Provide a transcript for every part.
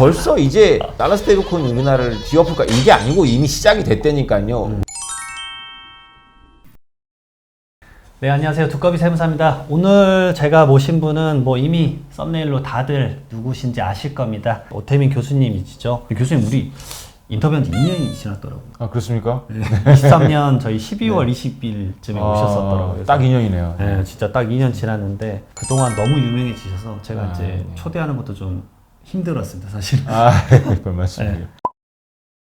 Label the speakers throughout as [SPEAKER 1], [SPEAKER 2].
[SPEAKER 1] 벌써 이제 달러 스테이블코인 우리나라를 뒤엎을까 이게 아니고 이미 시작이 됐다니까요.
[SPEAKER 2] 네, 안녕하세요. 두꺼비 세무사입니다. 오늘 제가 모신 분은 뭐 이미 썸네일로 다들 누구신지 아실 겁니다. 오태민 교수님이시죠. 교수님, 우리 인터뷰한 지 2년이 지났더라고요.
[SPEAKER 1] 아 그렇습니까?
[SPEAKER 2] 23년 저희 12월 20일쯤에 오셨었더라고요.
[SPEAKER 1] 네. 아, 딱 2년이네요.
[SPEAKER 2] 네, 진짜 딱 2년 지났는데 그동안 너무 유명해지셔서 제가
[SPEAKER 1] 아,
[SPEAKER 2] 이제
[SPEAKER 1] 네.
[SPEAKER 2] 초대하는 것도 좀 힘들었습니다, 사실.
[SPEAKER 1] 아, 별 말씀이요.
[SPEAKER 2] 네.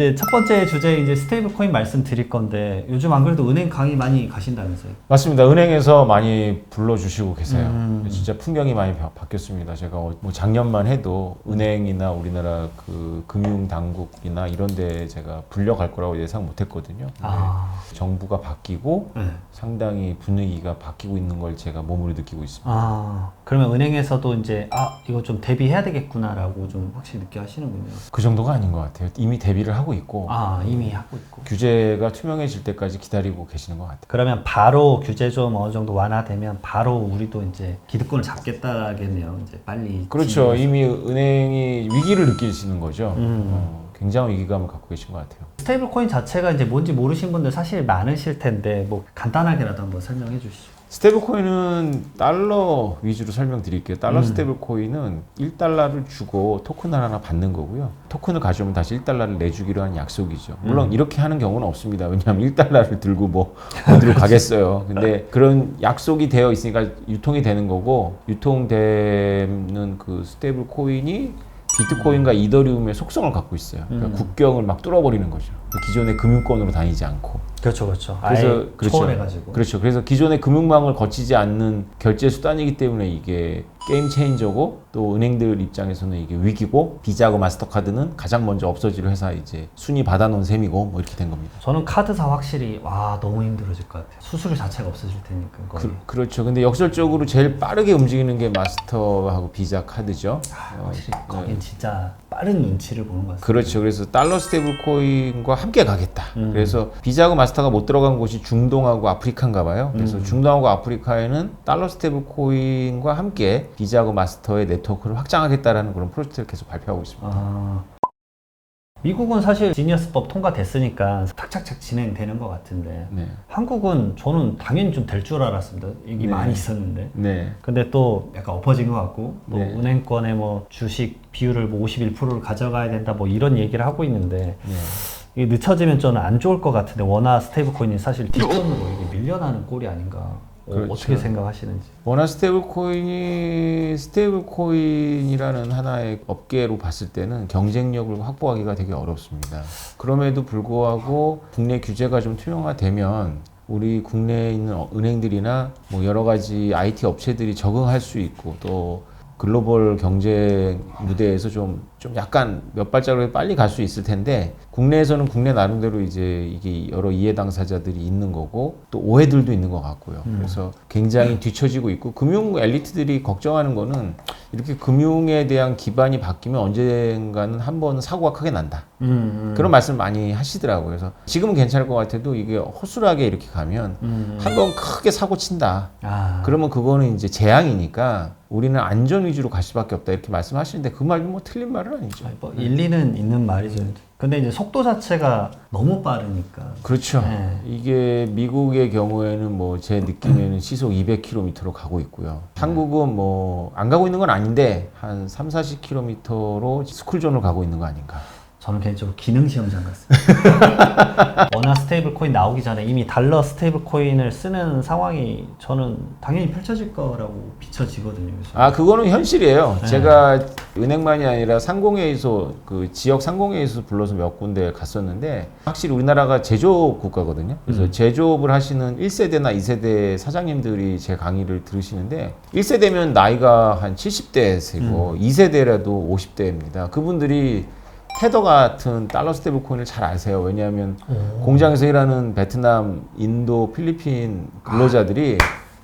[SPEAKER 2] 이제 첫 번째 주제 이제 스테이블 코인 말씀드릴 건데 요즘 안 그래도 은행 강의 많이 가신다면서요?
[SPEAKER 1] 맞습니다. 은행에서 많이 불러주시고 계세요.
[SPEAKER 2] 음.
[SPEAKER 1] 진짜 풍경이 많이 바, 바뀌었습니다. 제가 어- 뭐 작년만 해도 은행이나 우리나라 그 금융 당국이나 이런 데 제가 불려갈 거라고 예상 못 했거든요. 근데
[SPEAKER 2] 아,
[SPEAKER 1] 정부가 바뀌고
[SPEAKER 2] 네.
[SPEAKER 1] 상당히 분위기가 바뀌고 있는 걸 제가 몸으로 느끼고 있습니다.
[SPEAKER 2] 아, 그러면 은행에서도 이제 아 이거 좀 대비해야 되겠구나라고 좀 확실히 느껴 하시는군요.
[SPEAKER 1] 그 정도가 아닌 것 같아요. 이미 대비를 하고 있고
[SPEAKER 2] 아 이미 하고 있고.
[SPEAKER 1] 규제가 투명해질 때까지 기다리고 계시는 것 같아요.
[SPEAKER 2] 그러면 바로 규제 좀 어느 정도 완화되면 바로 우리도 이제 기득권을 잡겠다겠네요. 이제 빨리.
[SPEAKER 1] 그렇죠.
[SPEAKER 2] 진입해서.
[SPEAKER 1] 이미 은행이 위기를 느끼시는 거죠.
[SPEAKER 2] 음.
[SPEAKER 1] 어, 굉장한 위기감을 갖고 계신 것 같아요.
[SPEAKER 2] 스테이블 코인 자체가 이제 뭔지 모르신 분들 사실 많으실 텐데 뭐 간단하게라도 한번 설명해 주시죠.
[SPEAKER 1] 스테이블 코인은 달러 위주로 설명드릴게요. 달러
[SPEAKER 2] 음.
[SPEAKER 1] 스테이블 코인은 1달러를 주고 토큰을 하나 받는 거고요. 토큰을 가져오면 다시 1달러를 내주기로 한 약속이죠. 물론
[SPEAKER 2] 음.
[SPEAKER 1] 이렇게 하는 경우는 없습니다. 왜냐하면 1달러를 들고 뭐 어디로 가겠어요. 근데 그런 약속이 되어 있으니까 유통이 되는 거고 유통되는 그 스테이블 코인이 비트코인과 이더리움의 속성을 갖고 있어요. 그러니까
[SPEAKER 2] 음.
[SPEAKER 1] 국경을 막 뚫어버리는 거죠. 기존의 금융권으로 다니지 않고.
[SPEAKER 2] 그렇죠, 그렇죠.
[SPEAKER 1] 그래서 그렇죠.
[SPEAKER 2] 초월해가지고.
[SPEAKER 1] 그렇죠. 그래서 기존의 금융망을 거치지 않는 결제 수단이기 때문에 이게 게임 체인저고 또 은행들 입장에서는 이게 위기고 비자하고 마스터카드는 가장 먼저 없어질 회사 이제 순위 받아놓은 셈이고 뭐 이렇게 된 겁니다.
[SPEAKER 2] 저는 카드사 확실히 와 너무 힘들어질 것 같아요. 수수료 자체가 없어질 테니까 거의.
[SPEAKER 1] 그, 그렇죠. 근데 역설적으로 제일 빠르게 움직이는 게 마스터하고 비자 카드죠. 어,
[SPEAKER 2] 확실히
[SPEAKER 1] 네.
[SPEAKER 2] 거긴 진짜 빠른 눈치를 보는 것 같습니다.
[SPEAKER 1] 그렇죠. 그래서 달러 스테이블 코인과 함께 가겠다.
[SPEAKER 2] 음.
[SPEAKER 1] 그래서 비자하고 마스터 가 못 들어간 곳이 중동하고 아프리카인가 봐요. 그래서
[SPEAKER 2] 음.
[SPEAKER 1] 중동하고 아프리카에는 달러 스테이블 코인과 함께 비자하고 마스터의 네트워크를 확장하겠다라는 그런 프로젝트를 계속 발표하고 있습니다.
[SPEAKER 2] 아, 미국은 사실 지니어스법 통과됐으니까 착착착 진행되는 것 같은데
[SPEAKER 1] 네.
[SPEAKER 2] 한국은 저는 당연히 좀 될 줄 알았습니다. 얘기
[SPEAKER 1] 네.
[SPEAKER 2] 많이 있었는데.
[SPEAKER 1] 네.
[SPEAKER 2] 근데 또 약간 엎어진 것 같고 또
[SPEAKER 1] 네.
[SPEAKER 2] 은행권의 뭐 주식 비율을 뭐 51%를 가져가야 된다 뭐 이런 얘기를 하고 있는데
[SPEAKER 1] 네.
[SPEAKER 2] 이게 늦춰지면 저는 안 좋을 것 같은데 워낙 스테이블 코인이 사실 뒷전으로 이게 밀려나는 꼴이 아닌가 어,
[SPEAKER 1] 그렇죠.
[SPEAKER 2] 어떻게 생각하시는지
[SPEAKER 1] 워낙 스테이블 코인이 스테이블 코인이라는 하나의 업계로 봤을 때는 경쟁력을 확보하기가 되게 어렵습니다. 그럼에도 불구하고 국내 규제가 좀 투명화되면 우리 국내에 있는 어- 은행들이나 뭐 여러 가지 IT 업체들이 적응할 수 있고 또 글로벌 경제 무대에서 좀, 좀 약간 몇 발자국 빨리 갈 수 있을 텐데 국내에서는 국내 나름대로 이제 이게 여러 이해 당사자들이 있는 거고 또 오해들도 있는 것 같고요.
[SPEAKER 2] 음.
[SPEAKER 1] 그래서 굉장히 뒤처지고 있고 금융 엘리트들이 걱정하는 거는 이렇게 금융에 대한 기반이 바뀌면 언젠가는 한 번은 사고가 크게 난다.
[SPEAKER 2] 음,
[SPEAKER 1] 그런 말씀 많이 하시더라고요. 그래서 지금은 괜찮을 것 같아도 이게 허술하게 이렇게 가면
[SPEAKER 2] 음.
[SPEAKER 1] 한번 크게 사고 친다.
[SPEAKER 2] 아,
[SPEAKER 1] 그러면 그거는 이제 재앙이니까 우리는 안전 위주로 갈 수밖에 없다 이렇게 말씀하시는데 그 말도 뭐 틀린 말은 아니죠.
[SPEAKER 2] 아니, 뭐 일리는 있는 말이죠. 근데 이제 속도 자체가 너무 빠르니까.
[SPEAKER 1] 그렇죠.
[SPEAKER 2] 네.
[SPEAKER 1] 이게 미국의 경우에는 뭐 제 느낌에는 시속 200km로 가고 있고요. 한국은 뭐 안 가고 있는 건 아닌데 한 3, 40km로 스쿨존을 가고 있는 거 아닌가.
[SPEAKER 2] 저는 개인적으로 기능 시험장 같습니다. 워낙 스테이블 코인 나오기 전에 이미 달러 스테이블 코인을 쓰는 상황이 저는 당연히 펼쳐질 거라고 비춰지거든요. 그래서.
[SPEAKER 1] 아 그거는 현실이에요.
[SPEAKER 2] 네.
[SPEAKER 1] 제가 은행만이 아니라 상공회의소 그 지역 상공회의소 불러서 몇 군데 갔었는데 확실히 우리나라가 제조업 국가거든요. 그래서
[SPEAKER 2] 음.
[SPEAKER 1] 제조업을 하시는 1세대나 2세대 사장님들이 제 강의를 들으시는데 1세대면 나이가 한 70대세고
[SPEAKER 2] 음.
[SPEAKER 1] 2세대라도 50대입니다. 그분들이 테더 같은 달러 스테이블 코인을 잘 아세요. 왜냐하면
[SPEAKER 2] 오.
[SPEAKER 1] 공장에서 일하는 베트남, 인도, 필리핀 근로자들이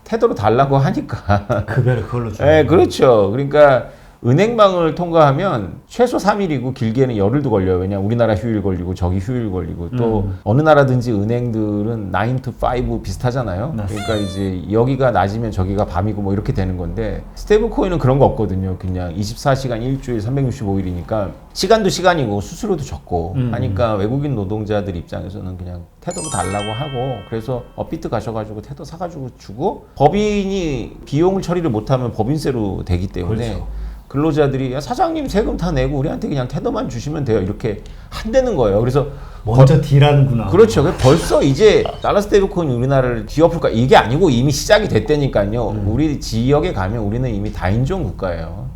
[SPEAKER 1] 테더로 달라고 하니까
[SPEAKER 2] 급여를 그걸로 주는
[SPEAKER 1] 네, 그렇죠. 그러니까 은행망을 통과하면 최소 3일이고 길게는 열흘도 걸려요. 왜냐 우리나라 휴일 걸리고 저기 휴일 걸리고 또
[SPEAKER 2] 음.
[SPEAKER 1] 어느 나라든지 은행들은 9 to 5 비슷하잖아요.
[SPEAKER 2] 맞습니다.
[SPEAKER 1] 그러니까 이제 여기가 낮이면 저기가 밤이고 뭐 이렇게 되는 건데 스테이블 코인은 그런 거 없거든요. 그냥 24시간 일주일 365일이니까 시간도 시간이고 수수료도 적고
[SPEAKER 2] 음.
[SPEAKER 1] 하니까 외국인 노동자들 입장에서는 그냥 태도로 달라고 하고 그래서 업비트 가셔가지고 태도 사가지고 주고 법인이 비용을 처리를 못하면 법인세로 되기 때문에
[SPEAKER 2] 그렇죠.
[SPEAKER 1] 근로자들이 야, 사장님 세금 다 내고 우리한테 그냥 태도만 주시면 돼요 이렇게 한다는 거예요. 그래서
[SPEAKER 2] 먼저 딜하는구나.
[SPEAKER 1] 그렇죠. 그래서 벌써 이제 달러 스테이블 코인이 우리나라를 뒤엎을까 이게 아니고 이미 시작이 됐다니까요.
[SPEAKER 2] 음.
[SPEAKER 1] 우리 지역에 가면 우리는 이미 다인종 국가예요.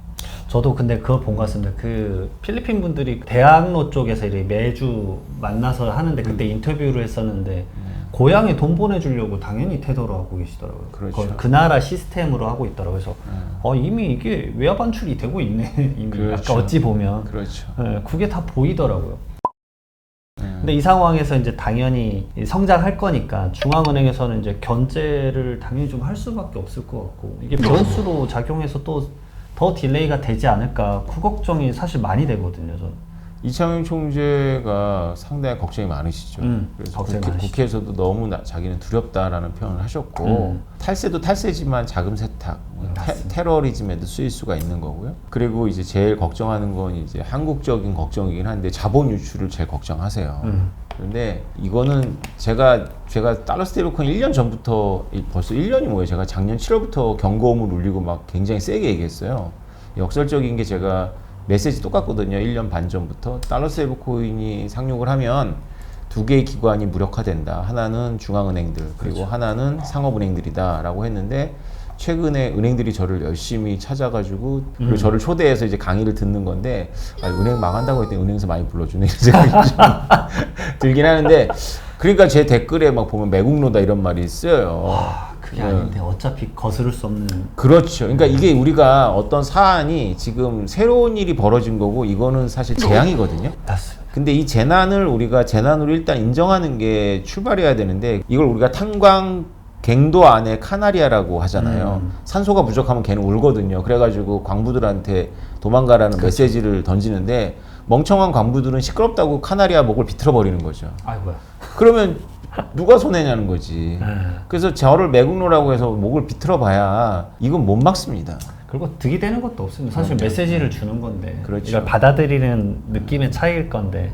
[SPEAKER 2] 저도 근데 그거 본것 같습니다. 그 필리핀 분들이 대학로 쪽에서 매주 만나서 하는데 그때
[SPEAKER 1] 음.
[SPEAKER 2] 인터뷰를 했었는데 고향에 돈 보내주려고 당연히 태도로 하고 계시더라고요.
[SPEAKER 1] 그렇죠. 음.
[SPEAKER 2] 거- 그 나라 시스템으로 하고 있더라고요. 그래서 어, 이미 이게 외화 반출이 되고 있네. 이미
[SPEAKER 1] 그렇죠.
[SPEAKER 2] 아까 어찌 보면
[SPEAKER 1] 그렇죠.
[SPEAKER 2] 예, 그게 다 보이더라고요.
[SPEAKER 1] 음.
[SPEAKER 2] 근데 이 상황에서 이제 당연히 성장할 거니까 중앙은행에서는 이제 견제를 당연히 좀 할 수밖에 없을 것 같고 이게 변수로 작용해서 또 더 딜레이가 되지 않을까 그 걱정이 사실 많이 되거든요. 저는.
[SPEAKER 1] 이창용 총재가 상당히 걱정이 많으시죠.
[SPEAKER 2] 음,
[SPEAKER 1] 그래서
[SPEAKER 2] 걱정이
[SPEAKER 1] 국회,
[SPEAKER 2] 많으시죠.
[SPEAKER 1] 국회에서도 너무 나- 자기는 두렵다라는 표현을 하셨고
[SPEAKER 2] 음.
[SPEAKER 1] 탈세도 탈세지만 자금 세탁, 뭐 테,
[SPEAKER 2] 맞습니다.
[SPEAKER 1] 테러리즘에도 쓰일 수가 있는 거고요. 그리고 이제 제일 걱정하는 건 이제 한국적인 걱정이긴 한데 자본 유출을 제일 걱정하세요.
[SPEAKER 2] 음.
[SPEAKER 1] 그런데 이거는 제가 제가 달러 스테이블코인 1년 전부터 이- 벌써 1년이 뭐예요? 제가 작년 7월부터 경고음을 울리고 막 굉장히 세게 얘기했어요. 역설적인 게 제가 메시지 똑같거든요. 1년 반 전부터 달러 스테이블코인이 상륙을 하면 두 개의 기관이 무력화된다. 하나는 중앙은행들 그리고 하나는 상업은행들이다라고 했는데 최근에 은행들이 저를 열심히 찾아가지고 그리고 저를 초대해서 이제 강의를 듣는 건데 아, 은행 망한다고 했더니 은행에서 많이 불러주네 이런 생각이 좀 들긴 하는데 그러니까 제 댓글에 막 보면 매국노다 이런 말이 쓰여요.
[SPEAKER 2] 아, 그게
[SPEAKER 1] 네.
[SPEAKER 2] 아닌데 어차피 거스를 수 없는
[SPEAKER 1] 그렇죠. 그러니까 이게 우리가 어떤 사안이 지금 새로운 일이 벌어진 거고 이거는 사실 재앙이거든요.
[SPEAKER 2] 맞습니다.
[SPEAKER 1] 근데 이 재난을 우리가 재난으로 일단 인정하는 게 출발해야 되는데 이걸 우리가 탄광 갱도 안에 카나리아라고 하잖아요.
[SPEAKER 2] 음.
[SPEAKER 1] 산소가 부족하면 걔는 울거든요. 그래가지고 광부들한테 도망가라는 메시지를 던지는데 멍청한 광부들은 시끄럽다고 카나리아 목을 비틀어 버리는 거죠.
[SPEAKER 2] 아이고야.
[SPEAKER 1] 그러면 누가 손해냐는 거지.
[SPEAKER 2] 네.
[SPEAKER 1] 그래서 저를 매국노라고 해서 목을 비틀어 봐야 이건 못 막습니다.
[SPEAKER 2] 그리고 득이 되는 것도 없습니다. 사실 메시지를 주는 건데
[SPEAKER 1] 그렇죠.
[SPEAKER 2] 이걸 받아들이는 느낌의 차이일 건데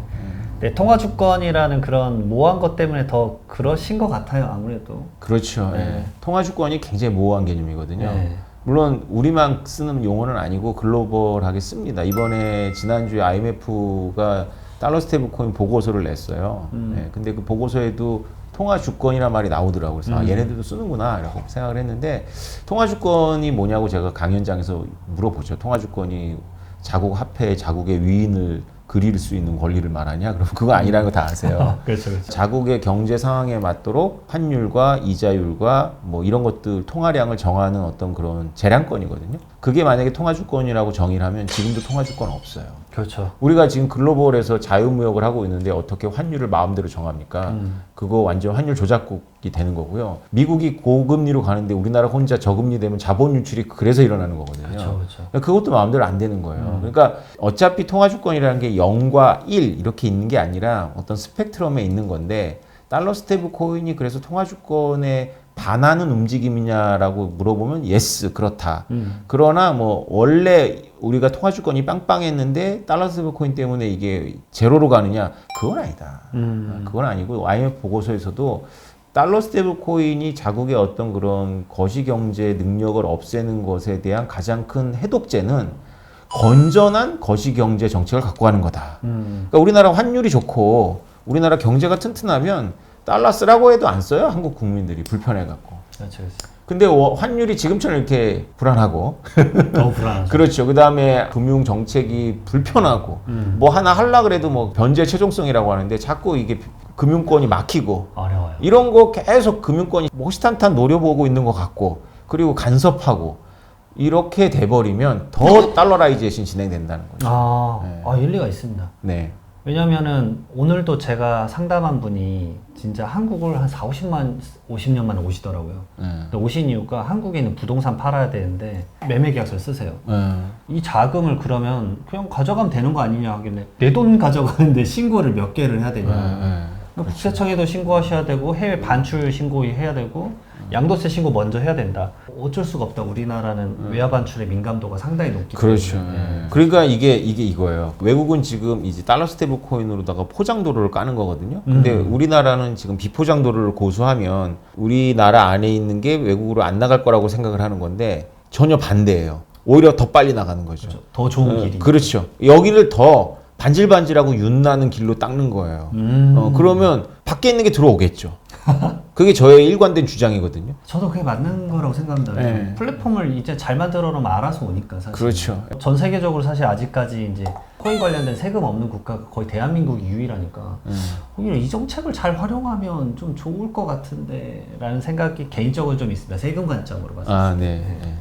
[SPEAKER 2] 근데 통화 주권이라는 그런 모호한 것 때문에 더 그러신 것 같아요. 아무래도
[SPEAKER 1] 그렇죠.
[SPEAKER 2] 네.
[SPEAKER 1] 예. 통화 주권이 굉장히 모호한 개념이거든요.
[SPEAKER 2] 네.
[SPEAKER 1] 물론 우리만 쓰는 용어는 아니고 글로벌하게 씁니다. 이번에 지난주에 IMF가 달러 스테이블 코인 보고서를 냈어요.
[SPEAKER 2] 음.
[SPEAKER 1] 예, 근데 그 보고서에도 통화 주권이란 말이 나오더라고요. 그래서 아,
[SPEAKER 2] 음.
[SPEAKER 1] 얘네들도 쓰는구나 라고 생각을 했는데 통화 주권이 뭐냐고 제가 강연장에서 물어보죠. 통화 주권이 자국 화폐 자국의 위인을 그릴 수 있는 권리를 말하냐? 그럼 그거 아니라는 거 다 아세요.
[SPEAKER 2] 그렇죠, 그렇죠.
[SPEAKER 1] 자국의 경제 상황에 맞도록 환율과 이자율과 뭐 이런 것들 통화량을 정하는 어떤 그런 재량권이거든요. 그게 만약에 통화주권이라고 정의를 하면 지금도 통화주권 없어요.
[SPEAKER 2] 그렇죠.
[SPEAKER 1] 우리가 지금 글로벌에서 자유무역을 하고 있는데 어떻게 환율을 마음대로 정합니까?
[SPEAKER 2] 음.
[SPEAKER 1] 그거 완전 환율 조작국이 되는 거고요. 미국이 고금리로 가는데 우리나라 혼자 저금리 되면 자본 유출이 그래서 일어나는 거거든요.
[SPEAKER 2] 그렇죠, 그렇죠.
[SPEAKER 1] 그것도 마음대로 안 되는 거예요.
[SPEAKER 2] 음.
[SPEAKER 1] 그러니까 어차피 통화주권이라는 게 0과 1 이렇게 있는 게 아니라 어떤 스펙트럼에 있는 건데 달러 스테이블 코인이 그래서 통화주권에 반하는 움직임이냐라고 물어보면 예스 그렇다.
[SPEAKER 2] 음.
[SPEAKER 1] 그러나 뭐 원래 우리가 통화주권이 빵빵했는데 달러 스테이블 코인 때문에 이게 제로로 가느냐 그건 아니다.
[SPEAKER 2] 음.
[SPEAKER 1] 그건 아니고 IMF 보고서에서도 달러 스테이블 코인이 자국의 어떤 그런 거시 경제 능력을 없애는 것에 대한 가장 큰 해독제는 건전한 거시 경제 정책을 갖고 가는 거다.
[SPEAKER 2] 음.
[SPEAKER 1] 그러니까 우리나라 환율이 좋고 우리나라 경제가 튼튼하면 달러 쓰라고 해도 안 써요. 한국 국민들이 불편해 갖고.
[SPEAKER 2] 그렇죠, 그렇죠.
[SPEAKER 1] 근데 워- 환율이 지금처럼 이렇게 불안하고
[SPEAKER 2] 더 불안하죠.
[SPEAKER 1] 그렇죠. 그다음에 금융 정책이 불편하고
[SPEAKER 2] 음.
[SPEAKER 1] 뭐 하나 하려 그래도 뭐 변제 최종성이라고 하는데 자꾸 이게 금융권이 막히고
[SPEAKER 2] 어려워요.
[SPEAKER 1] 이런 거 계속 금융권이 호시탄탄 노려보고 있는 것 같고 그리고 간섭하고 이렇게 돼버리면 더 달러라이제이션 진행된다는 거죠.
[SPEAKER 2] 아,
[SPEAKER 1] 네.
[SPEAKER 2] 아 일리가 있습니다.
[SPEAKER 1] 네.
[SPEAKER 2] 왜냐면은 오늘도 제가 상담한 분이 진짜 한국을 한 4, 50만, 50년 만에 오시더라고요.
[SPEAKER 1] 예.
[SPEAKER 2] 근데 오신 이유가 한국에 있는 부동산 팔아야 되는데 매매 계약서를 쓰세요.
[SPEAKER 1] 예.
[SPEAKER 2] 이 자금을 그러면 그냥 가져가면 되는 거 아니냐 하길래 내 돈 가져가는데 신고를 몇 개를 해야 되냐.
[SPEAKER 1] 예. 예.
[SPEAKER 2] 그러니까 국세청에도 신고하셔야 되고 해외 반출 신고해야 되고 양도세 신고 먼저 해야 된다. 어쩔 수가 없다. 우리나라는 외화 반출의 민감도가 상당히 높기
[SPEAKER 1] 그렇죠.
[SPEAKER 2] 때문에.
[SPEAKER 1] 예. 그러니까 이게 이게 이거예요. 외국은 지금 이제 달러 스테이블 코인으로다가 포장도로를 까는 거거든요. 근데
[SPEAKER 2] 음.
[SPEAKER 1] 우리나라는 지금 비포장도로를 고수하면 우리나라 안에 있는 게 외국으로 안 나갈 거라고 생각을 하는 건데 전혀 반대예요. 오히려 더 빨리 나가는 거죠.
[SPEAKER 2] 그렇죠. 더 좋은
[SPEAKER 1] 어,
[SPEAKER 2] 길이.
[SPEAKER 1] 그렇죠. 여기를 더 반질반질하고 윤나는 길로 닦는 거예요.
[SPEAKER 2] 음.
[SPEAKER 1] 어, 그러면 밖에 있는 게 들어오겠죠. 그게 저의 일관된 주장이거든요.
[SPEAKER 2] 저도 그게 맞는 거라고 생각합니다.
[SPEAKER 1] 네.
[SPEAKER 2] 플랫폼을 이제 잘 만 들어 놓으면 알아서 오니까 사실.
[SPEAKER 1] 그렇죠.
[SPEAKER 2] 전 세계적으로 사실 아직까지 이제 코인 관련된 세금 없는 국가가 거의 대한민국이 유일하니까
[SPEAKER 1] 음.
[SPEAKER 2] 오히려 이 정책을 잘 활용하면 좀 좋을 것 같은데라는 생각이 개인적으로 좀 있습니다. 세금 관점으로 봤을 때.
[SPEAKER 1] 아, 네. 네.